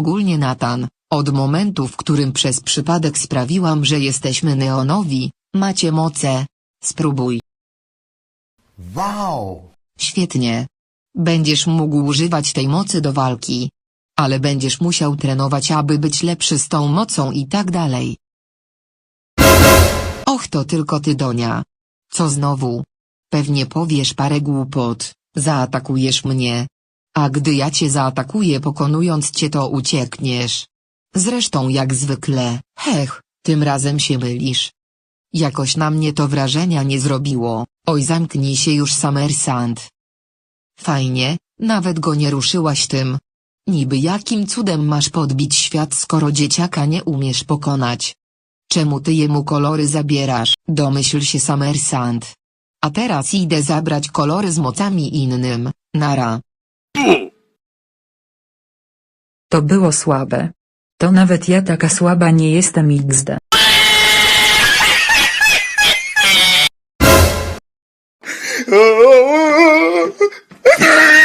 Ogólnie Natan, od momentu w którym przez przypadek sprawiłam, że jesteśmy neonowi, macie moce. Spróbuj. Wow! Świetnie. Będziesz mógł używać tej mocy do walki. Ale będziesz musiał trenować, aby być lepszy z tą mocą i tak dalej. Och, to tylko ty, Donia. Co znowu? Pewnie powiesz parę głupot, zaatakujesz mnie. A gdy ja cię zaatakuję, pokonując cię, to uciekniesz. Zresztą jak zwykle, hech, tym razem się mylisz. Jakoś na mnie to wrażenia nie zrobiło, oj zamknij się już Summersand. Fajnie, nawet go nie ruszyłaś tym. Niby jakim cudem masz podbić świat skoro dzieciaka nie umiesz pokonać? Czemu ty jemu kolory zabierasz, domyśl się Summersand. A teraz idę zabrać kolory z mocami innym, nara. To było słabe. To nawet ja taka słaba nie jestem XD.